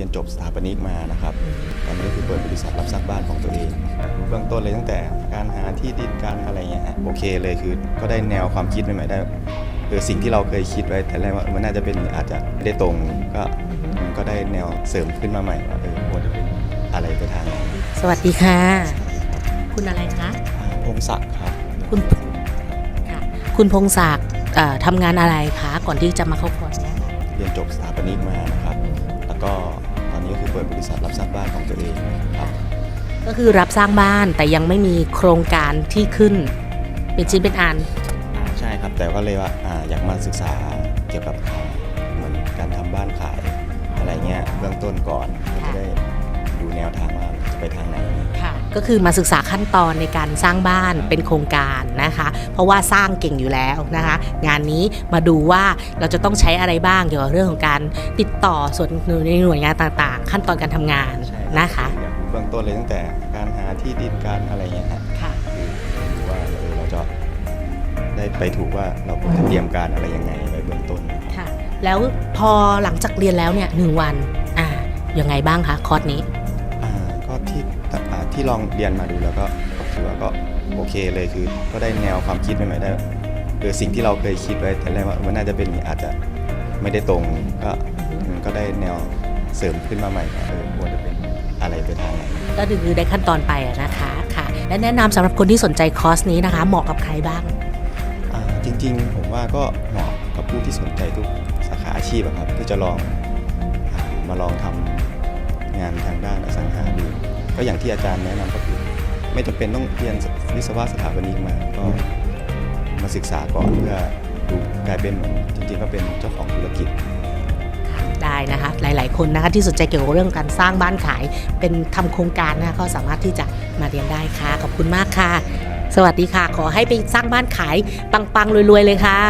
รียนจบสถาปนิกมานะครับ ตอนนี้ก็คือเปิดบริษัทรับสร้างบ้านของตัวเอง เบื้องต้นเลยตั้งแต่การหาที่ดินการอะไรเงี้ยฮะโอเคเลยคือก็ได้แนวความคิดใหม่ๆได้เออสิ่งที่เราเคยคิดไว้แต่แรกว่าเออมันน่าจะเป็นอาจจะไม่ได้ตรงก็มันก็ได้แนวเสริมขึ้นมาใหม่ว่าเออควรจะเป็นอะไรไปทางไหนสวัสดีค่ะ คุณอะไรคะอ่าพงศักดิ์ครับคุณค่ะคุณพงศักดิ์เอ่อทำงานอะไรคะก่อนที่จะมาเข้าคอร์สเนี่ยค่ะเรียนจบสถาปนิกมานะครับ แล้วก็ตอนนี้ก็ ก็คือรับสร้างบ้านแต่ยังไม่มีโครงการที่ขึ้น เป็นชิ้นเป็นอันอ่าใช่ครับแต่ก็เลยว่าอ่าอยากมาศึกษาเกี่ยวกับอ่าเหมือนการทำบ้านขายอะไรเงี้ยเบื้องต้นก่อนก็จะได้ดูแนวทางว่าจะไปทางไหน ค่ะ ก็คือมาศึกษาขั้นตอนในการสร้างบ้านเป็นโครงการนะคะ เพราะว่าสร้างเก่งอยู่แล้วนะคะ งานนี้มาดูว่าเราจะต้องใช้อะไรบ้างเกี่ยวกับเรื่องของการติดต่อส่วนในหน่วยงานต่างๆ ขั้นตอนการทำงาน ใช่ นะคะ อยากรู้เบื้องต้นเลยตั้งแต่การหาที่ดินการอะไรเงี้ยฮะค่ะ คือดูว่าเออเราจะได้ไปถูกว่าเราควรจะเตรียมการอะไรยังไงไว้เบื้องต้นนะครับ ค่ะ แล้วพอหลังจากเรียนแล้วเนี่ยหนึ่งวันอ่ายังไงบ้างคะคอร์สนี้ อ่าก็ที่อ่าที่ลองเรียนมาดูแล้วก็ก็ถือว่าก็โอเคเลยคือ ก็ได้แนวความคิดใหม่ๆได้เออสิ่งที่เราเคยคิดไว้แต่แรกว่ามันน่าจะเป็นอย่างนี้อาจจะไม่ได้ตรงก็มันก็ได้แนวเสริมขึ้นมาใหม่ว่าเออควรจะเป็นอะไรไปทางไหน ก็คือได้ขั้นตอนไปนะคะค่ะ และแนะนำสำหรับคนที่สนใจคอร์สนี้นะคะ เหมาะกับใครบ้างจริงๆ ผมว่าก็เหมาะกับผู้ที่สนใจทุกสาขาอาชีพครับที่จะลองอมาลองทำงานทางด้านอสังหาดูก็อย่างที่อาจารย์แนะนำก็คือ ไม่จำเป็นต้องเรียนวิศวะสถาปนิกมาก็มาศึกษาก่อนเพื่อดูกลายเป็นจริงๆก็เป็นเจ้าของธุรกิจได้นะคะ หลาย ๆ คนนะคะที่สนใจเกี่ยวกับเรื่องการสร้างบ้านขาย เป็นทำโครงการนะคะก็สามารถที่จะมาเรียนได้ค่ะ ขอบคุณมากค่ะ สวัสดีค่ะ ขอให้ไปสร้างบ้านขายปัง ๆ รวย ๆ เลยค่ะ